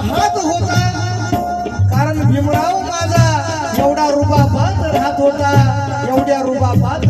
हात होता. कारण भीमराव माझा एवढा रुबा पात राहत होता. एवढ्या रुबा पात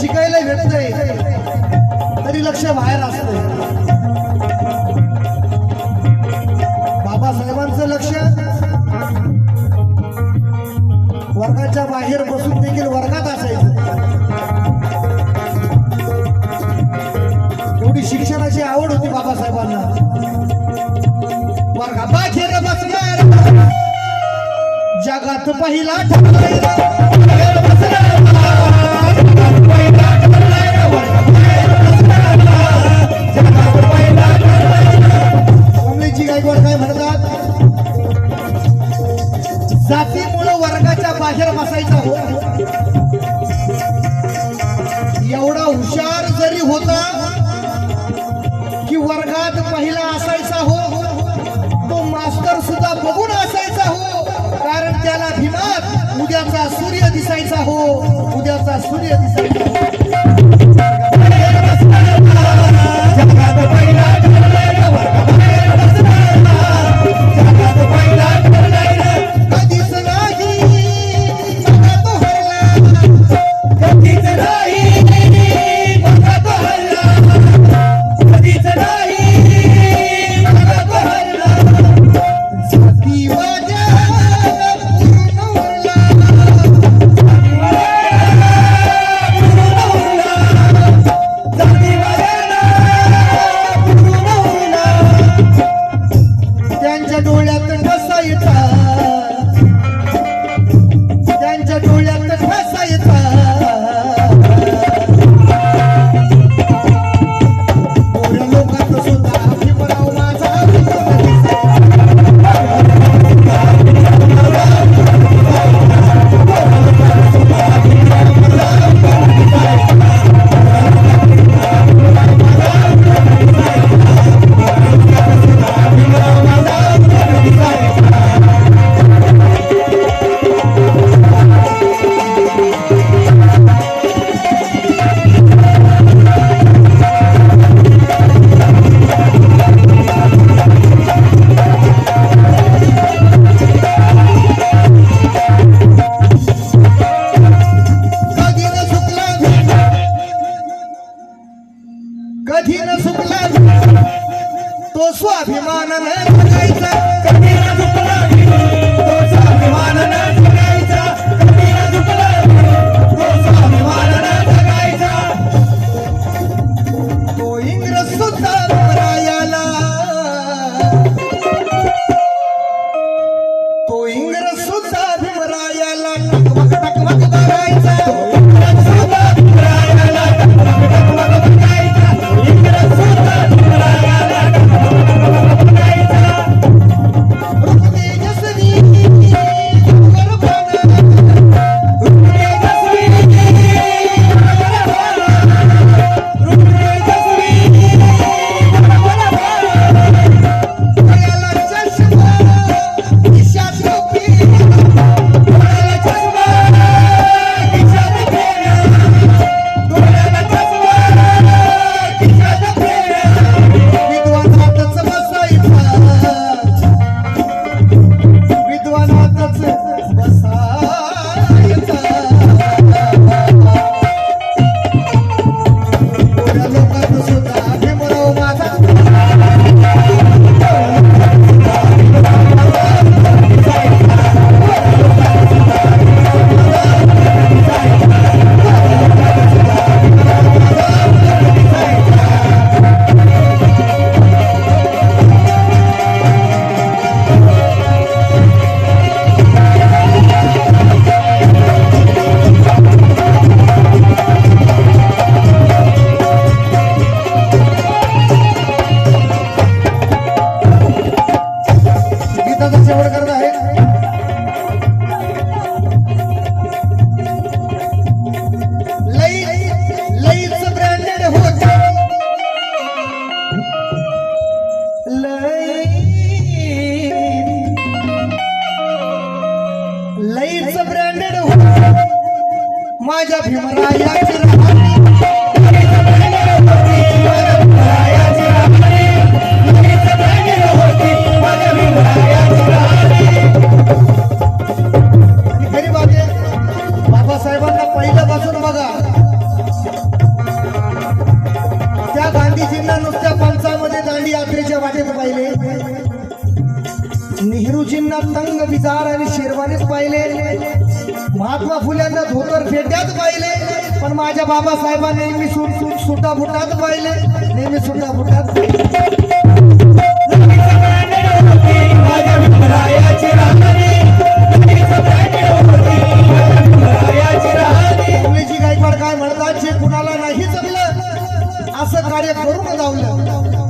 शिकायला भेटतंय तरी लक्ष बाहेर असत. बाबासाहेबांचं लक्ष वर्गाच्या बाहेर बसून देखील वर्गात असायचं. एवढी शिक्षणाची आवड होती बाबासाहेबांना. जगात पहिला Suriya Disanjo. महात्मा फुल्यांना धोतर फेट्यात पाहिले पण माझ्या बाबासाहेबांना नेहमी सुटा फुटात पाहिले नेहमी सुटा फुटात गायकवाड काय म्हणतात जे कुणाला नाही जमलं असं कार्य करून जावलं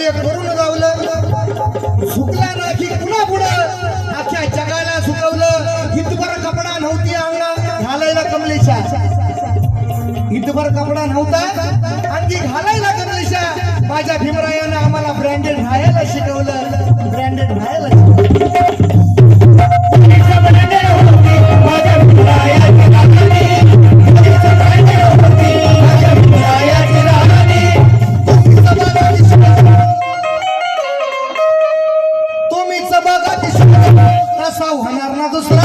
कार्य करून गावलं झुकला नाही पुन्हा पुढं. अख्ख्या जगाला सुकवलं हितभर कपडा नव्हती अंगणा घालायला कमलेशा. हितभर कपडा नव्हता. आणखी घालायला कमलेशा. माझ्या भीमरायानं आम्हाला ब्रँडेड राहायला शिकवलं. ब्रँडेड राहायला शिकवलं. होणार ना दुसरा?